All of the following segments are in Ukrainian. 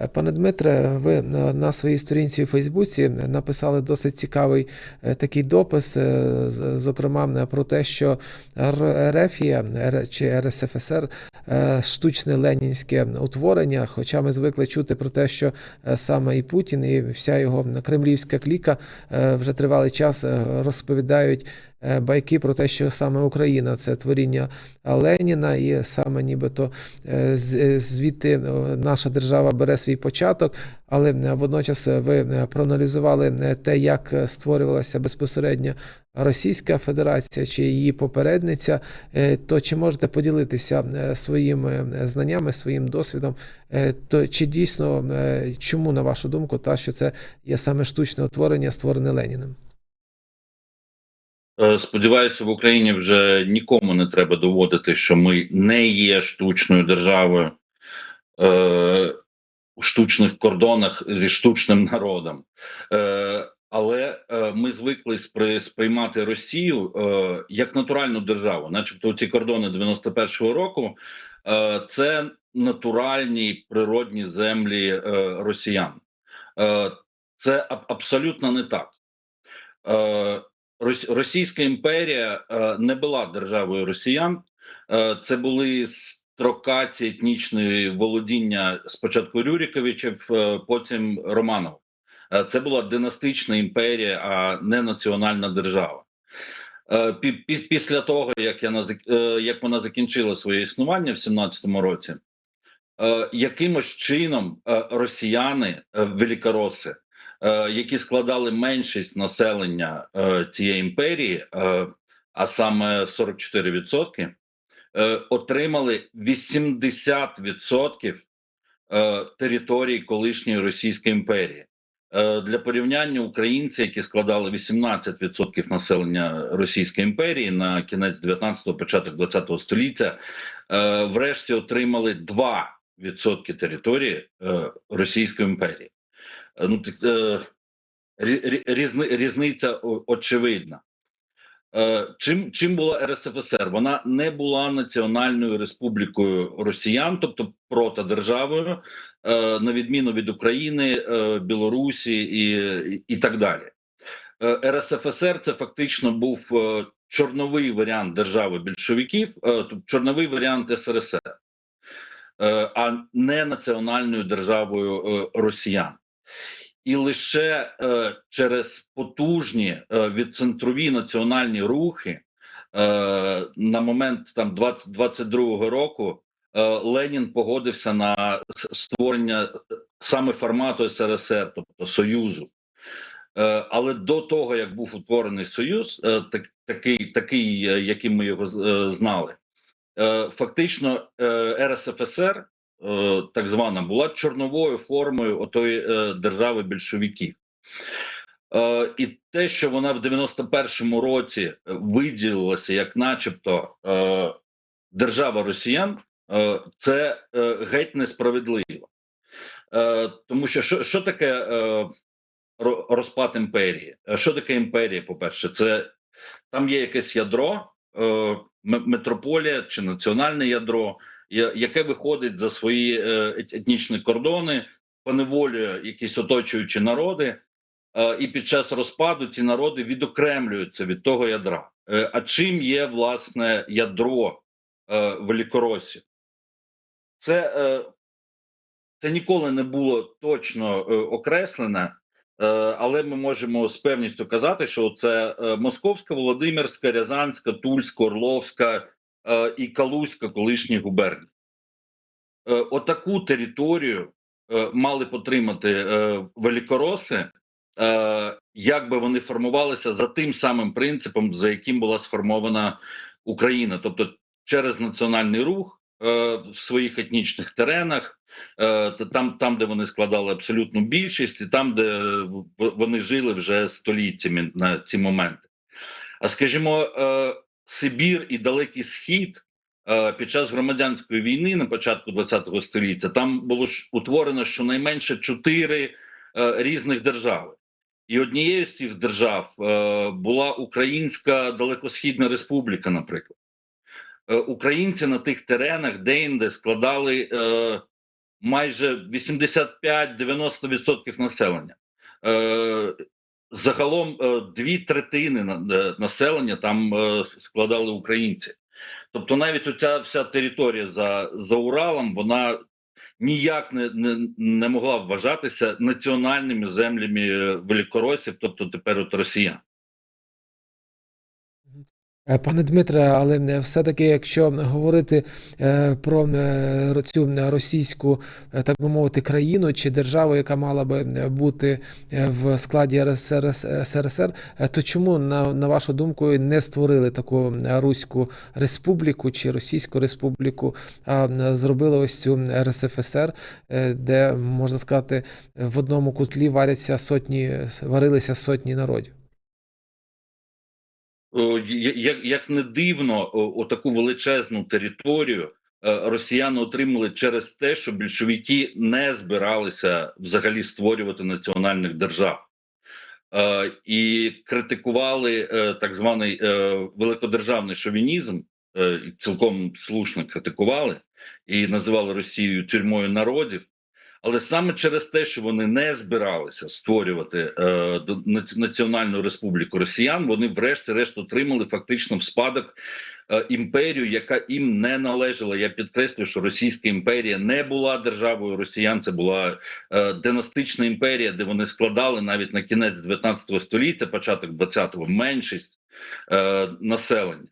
Е, Пане Дмитре, ви на своїй сторінці у Фейсбуці написали досить цікавий е, такий допис, е, зокрема про те, що Рефія чи РСФСР штучне ленінське утворення. Хоча ми звикли чути про те, що саме і Путін, і вся його кремлівська кліка вже тривалий час розповідають байки про те, що саме Україна це творіння Леніна, і саме нібито е, звідти е, наша держава бере свій початок, але е, водночас е, ви е, проаналізували е, те, як е, створювалася безпосередньо Російська Федерація чи її попередниця. Е, То чи можете поділитися е, своїми е, знаннями, своїм досвідом? Е, То чи дійсно е, чому на вашу думку, та що це є саме штучне утворення, створене Леніним? Е, Сподіваюся, в Україні вже нікому не треба доводити, що ми не є штучною державою е, у штучних кордонах зі штучним народом. Е, але е, ми звикли сприймати Росію е, як натуральну державу, начебто ці кордони 91-го року е, це натуральні природні землі е, росіян. Е, це аб- абсолютно не так. Е, Російська імперія е, не була державою росіян. Е, Це були строкаті етнічні володіння спочатку Рюриковичів, е, потім Романов. Це була династична імперія, а не національна держава. Пі- пі- Після того, як, я як вона закінчила своє існування в 17-му році, якимось чином росіяни, великороси, які складали меншість населення е, цієї імперії, е, а саме 44%, е, отримали 80% е, території колишньої Російської імперії. Е, Для порівняння українці, які складали 18% населення Російської імперії на кінець 19-го, початок 20-го століття, е, врешті отримали 2% території е, Російської імперії. Е, Ну, е, рі- рі- різни- різниця очевидна. Е, Чим, чим була РСФСР? Вона не була національною республікою росіян, тобто протодержавою, е, на відміну від України, Білорусі і, і, так далі. РСФСР це фактично був чорновий варіант держави більшовиків, тобто чорновий варіант СРСР, а не національною державою росіян. І лише е, через потужні е, відцентрові національні рухи е, на момент там 20, 22-го року е, Ленін погодився на створення е, саме формату СРСР, тобто Союзу. Е, але до того, як був утворений Союз, е, так, такий, такий, е, яким ми його е, знали, е, фактично е, РСФСР так звана, була чорновою формою отої е, держави більшовиків. Е, і те, що вона в 91-му році виділилася як, начебто, е, держава росіян, е, це е, геть несправедливо. Е, тому що що, що таке е, розпад імперії? Е, Що таке імперія? По-перше, це там є якесь ядро, е, метрополія чи національне ядро, яке виходить за свої е, етнічні кордони, поневолює якісь оточуючі народи, е, і під час розпаду ці народи відокремлюються від того ядра. Е, а чим є власне ядро Великоросії? Це, це ніколи не було точно окреслене. Але ми можемо з певністю казати, що це Московська, Володимирська, Рязанська, Тульська, Орловська і Калузька колишні губернії. Е, Отаку територію е, мали потримати е, великороси, е, як би вони формувалися за тим самим принципом, за яким була сформована Україна, тобто через національний рух е, в своїх етнічних теренах. Е, там, там, де вони складали абсолютну більшість, і там, де вони жили вже століттями на ці моменти. А скажімо, е, Сибір і Далекий Схід е, під час громадянської війни на початку ХХ століття там було утворено щонайменше чотири е, різних держави. І однією з цих держав е, була Українська Далекосхідна Республіка, наприклад. Українці на тих теренах де-інде складали майже 85-90% населення. Загалом е, дві третини е, населення там е, складали українці. Тобто, навіть оця вся територія за, за Уралом, вона ніяк не, не, не могла вважатися національними землями великоросів, тобто тепер от росіян. Е, Пане Дмитре, але е, все-таки, якщо говорити е, про цю російську, так би мовити, країну чи державу, яка мала би бути в складі РСР, то чому, на, на вашу думку, не створили таку Руську республіку чи Російську республіку, а зробили ось цю РСФСР, де, можна сказати, в одному котлі варяться сотні, варилися сотні народів? Як, як не дивно, о, таку величезну територію е, росіяни отримали через те, що більшовики не збиралися взагалі створювати національних держав. Е, і критикували е, так званий великодержавний шовінізм, цілком слушно критикували і називали Росію тюрмою народів. Але саме через те, що вони не збиралися створювати е, національну республіку росіян, вони врешті-решт отримали фактично в спадок е, імперію, яка їм не належала. Я підкреслюю, що Російська імперія не була державою росіян. Це була е, династична імперія, де вони складали навіть на кінець 19 століття, початок 20-го, меншість е, населення.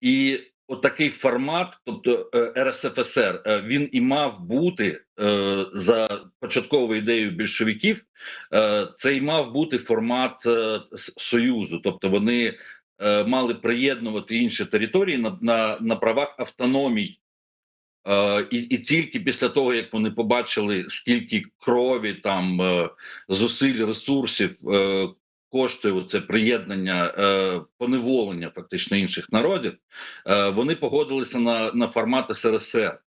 І отакий формат, тобто е, РСФСР, е, він і мав бути е, за початковою ідеєю більшовиків. Це і мав бути формат союзу, тобто вони мали приєднувати інші території на, на, на правах автономій. І, і тільки після того, як вони побачили, скільки крові, там зусиль, ресурсів коштує це приєднання, е, поневолення фактично інших народів, е, вони погодилися на, на формат СРСР,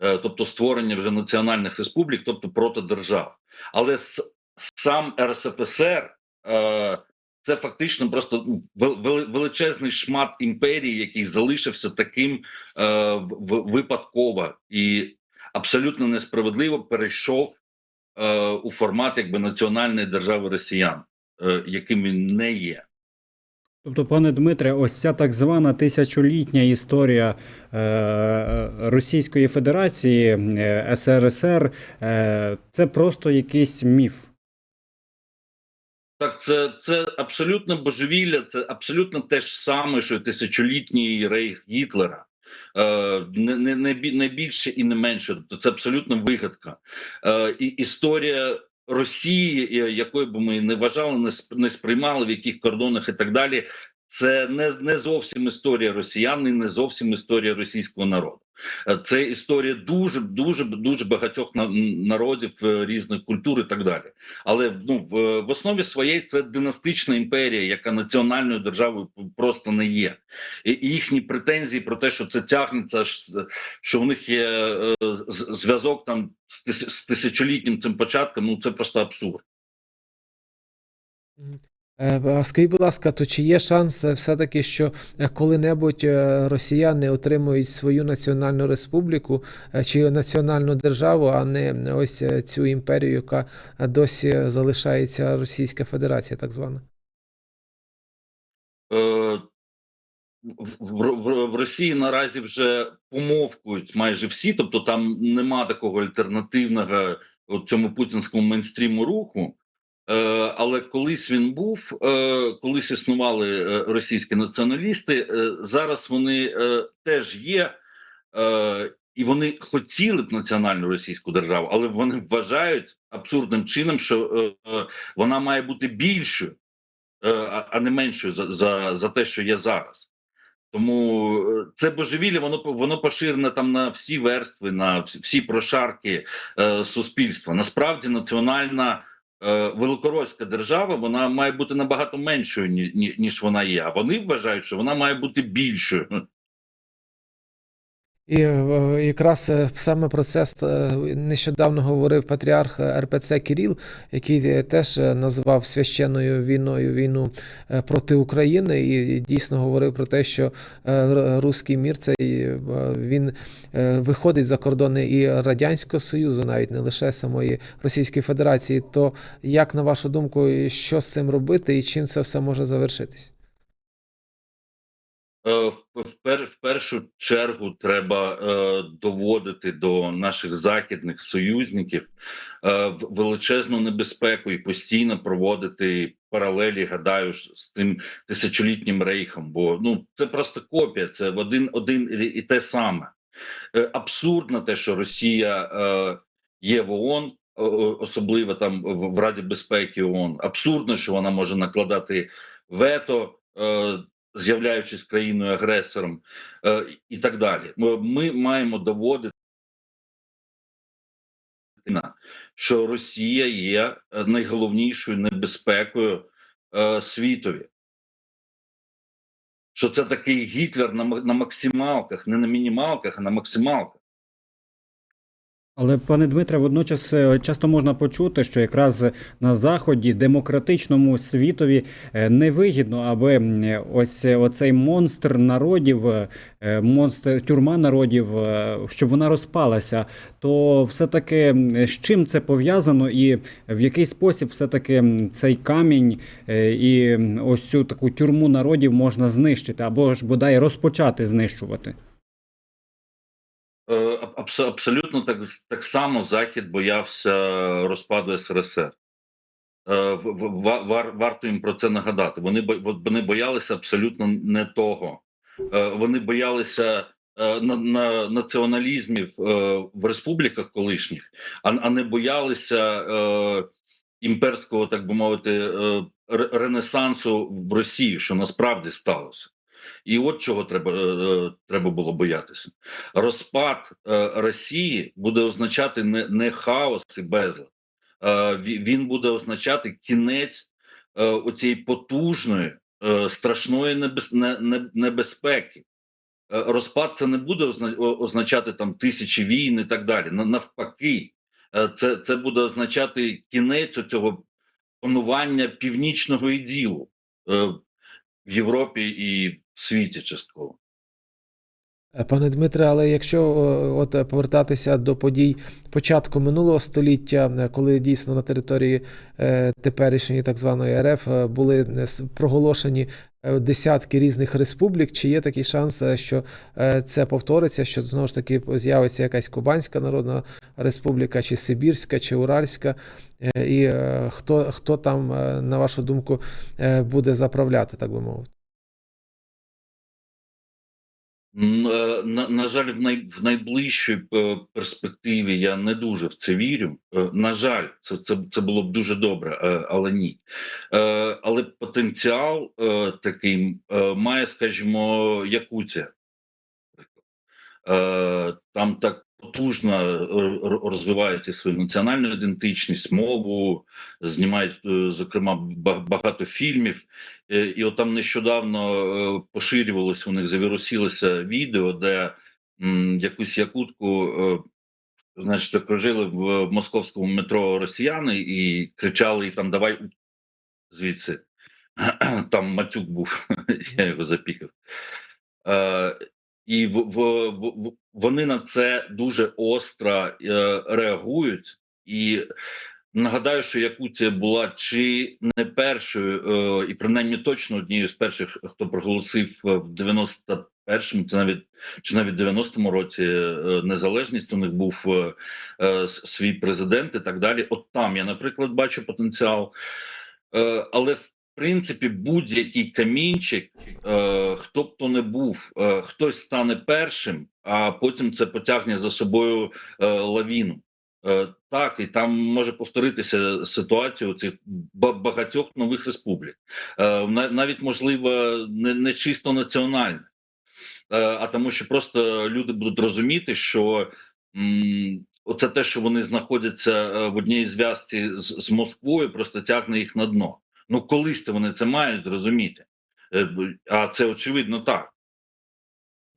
е, тобто створення вже національних республік, тобто протидержав. Але с, сам РСФСР е, це фактично просто вел- вел- величезний шмат імперії, який залишився таким е, випадково і абсолютно несправедливо перейшов е, у формат якби національної держави росіян, е, яким він не є. Тобто, пане Дмитре, ось ця так звана тисячолітня історія е, Російської Федерації, е, СРСР, е, це просто якийсь міф. Так, це, це абсолютно божевілля, це абсолютно те ж саме, що тисячолітній рейх Гітлера. Е, не, не, не, не більше і не менше. Тобто це абсолютно вигадка. Е, і історія Росії, е, якою б ми не вважали, не, сп- не сприймали, в яких кордонах і так далі. Це не, не зовсім історія росіян, і не зовсім історія російського народу. Е, Це історія дуже дуже дуже багатьох народів е, різних культур і так далі. Але ну в, основі своєї це династична імперія, яка національною державою просто не є. І, їхні претензії про те, що це тягнеться, що в них є е, зв'язок там з тисячолітнім цим початком. Ну це просто абсурд. Е, Скажіть, будь ласка, то чи є шанс е, все-таки, що е, коли-небудь росіяни отримують свою національну республіку чи національну державу, а не ось цю імперію, яка досі залишається Російська Федерація, так звана? В, в, в Росії наразі вже помовкують майже всі, тобто там нема такого альтернативного цьому путінському мейнстріму руху. Е, але колись він був, е, колись існували е, російські націоналісти. Зараз вони теж є, і вони хотіли б національну російську державу, але вони вважають абсурдним чином, що вона має бути більшою, а не меншою за, за, за те, що є зараз. Тому це божевілля, воно воно поширене там на всі верстви, на всі, прошарки суспільства. Насправді, національна е, великоросська держава вона має бути набагато меншою, ні, ні, ніж вона є. А вони вважають, що вона має бути більшою. І е, якраз е, саме про це е, нещодавно говорив патріарх РПЦ Кіріл, який теж називав священною війною війну проти України, і дійсно говорив про те, що руський мір цей е, він виходить за кордони і Радянського Союзу, навіть не лише самої Російської Федерації. То як на вашу думку, що з цим робити, і чим це все може завершитись? Е, в, в, пер, в першу чергу треба е, доводити до наших західних союзників е, величезну небезпеку і постійно проводити паралелі, гадаю, з тим тисячолітнім рейхом. Бо ну це просто копія, це в один один і, те саме. Абсурдно те, що Росія є в ООН, особливо там в Раді безпеки ООН. Абсурдно, що вона може накладати вето. З'являючись країною агресором е, і так далі. Ми, ми маємо доводити, що Росія є е, найголовнішою небезпекою е, світові. Що це такий Гітлер на, на максималках, не на мінімалках, а на максималках. Але, пане Дмитре, водночас е, часто можна почути, що якраз на заході демократичному світові е, невигідно, аби ось е, оцей монстр народів, монстр тюрма народів, щоб вона розпалася. То все-таки з чим це пов'язано, і в який спосіб все-таки цей камінь і ось цю таку тюрму народів можна знищити, або ж бодай розпочати знищувати? Е, аб- абс- абсолютно так, так само Захід боявся розпаду СРСР. Е, варто їм про це нагадати. Вони вони боялися абсолютно не того. Е, Вони боялися на, на націоналізмів в республіках колишніх, а, а не боялися імперського, так би мовити, ренесансу в Росії, що насправді сталося. І от чого треба, е, е, треба було боятися. Розпад е, Росії буде означати не, не хаос і безлад. Він буде означати кінець оцієї потужної, страшної небез, не, не, небезпеки. Розпад це не буде означати там тисячі війн і так далі. Навпаки, це, це буде означати кінець цього панування північного іділу в Європі і в світі частково. Е, Пане Дмитре, але якщо от повертатися до подій початку минулого століття, е, коли дійсно на території е, теперішньої так званої РФ були проголошені десятки різних республік, чи є такий шанс, що це повториться, що знову ж таки з'явиться якась Кубанська Народна Республіка, чи Сибірська, чи Уральська, і хто, хто там, на вашу думку, буде заправляти, так би мовити? На, на жаль, в, най, в найближчій е, перспективі я не дуже в це вірю. Е, На жаль, це, це, це було б дуже добре, е, але ні. Е, Але потенціал е, такий е, має, скажімо, Якутія. Е, Там так потужно е, розвивають свою національну ідентичність, мову, знімають, е, зокрема, багато фільмів. Е, І от там нещодавно поширювалося у них, завірусилося відео, де якусь якутку, значить, окружили в московському метро росіяни і кричали: там давай звідси. Там Мацюк був, я його запікав. І в, в, в, вони на це дуже остро е, реагують. І нагадаю, що Якутія була чи не першою, е, і принаймні точно однією з перших, хто проголосив е, в 91-му, чи навіть чи навіть 90-му році е, незалежність. У них був е, е, свій президент і так далі. От там я, наприклад, бачу потенціал. Е, але в принципі будь-який камінчик, е, хто б то не був, е, хтось стане першим, а потім це потягне за собою е, лавіну. Е, так, і там може повторитися ситуація у цих багатьох нових республік, е, навіть можливо не, не чисто національне, е, а тому, що просто люди будуть розуміти, що м, оце те, що вони знаходяться е, в одній зв'язці з, з Москвою, просто тягне їх на дно. Ну, колись то вони це мають зрозуміти. Е, А це очевидно так.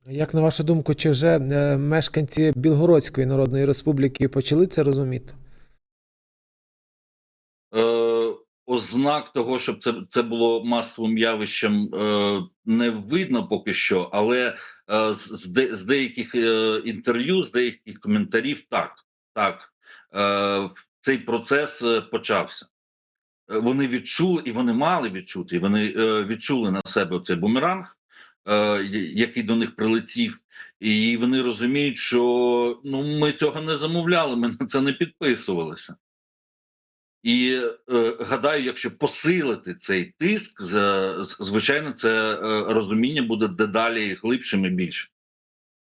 Як на вашу думку, чи вже е, мешканці Білгородської Народної Республіки почали це розуміти? Е, ознак того, щоб це, це було масовим явищем, е, не видно поки що, але е, з, з, де, з деяких е, інтерв'ю, з деяких коментарів, так, так, е, цей процес е, почався. Е, Вони відчули, і вони мали відчути, і вони е, відчули на себе цей бумеранг, е, який до них прилетів, і вони розуміють, що ну ми цього не замовляли, ми на це не підписувалися. І е, гадаю, якщо посилити цей тиск, звичайно, це розуміння буде дедалі глибшим і більшим.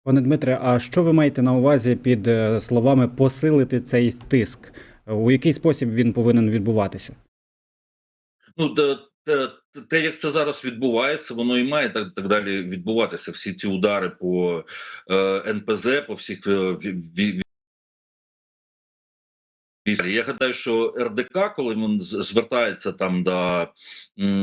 Пане Дмитре, а що ви маєте на увазі під словами посилити цей тиск? У який спосіб він повинен відбуватися? Ну те, як це зараз відбувається, воно і має так, так далі відбуватися. Всі ці удари по е, НПЗ, по всіх е, Я гадаю, що РДК, коли він звертається там до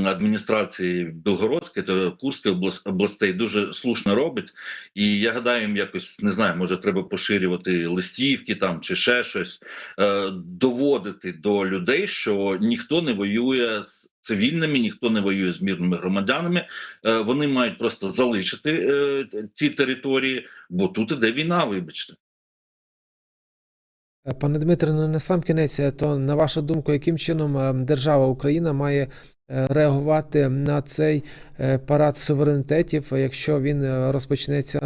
адміністрації Білгородської та Курської облас- областей, дуже слушно робить. І я гадаю, їм якось не знаю, може треба поширювати листівки там чи ще щось, е, доводити до людей, що ніхто не воює з цивільними, ніхто не воює з мирними громадянами. Е, вони мають просто залишити е, ці території, бо тут іде війна, вибачте. Е, Пане Дмитре, ну на сам кінець, е, то на вашу думку, яким чином е, держава Україна має е, реагувати на цей парад суверенітетів, якщо він розпочнеться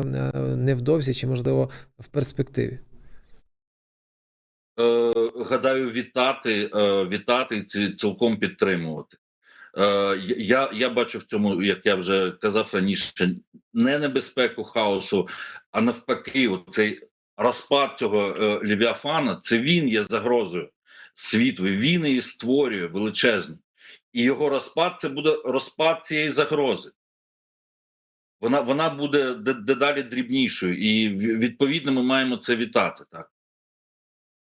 невдовзі чи, можливо, в перспективі? Гадаю, вітати, вітати і цілком підтримувати. Я, я бачу в цьому, як я вже казав раніше, не небезпеку хаосу, а навпаки, цей розпад цього е, лівіафана, це він є загрозою світу. Він її створює величезно. І його розпад це буде розпад цієї загрози. Вона, вона буде дедалі дрібнішою, і відповідно ми маємо це вітати. Так.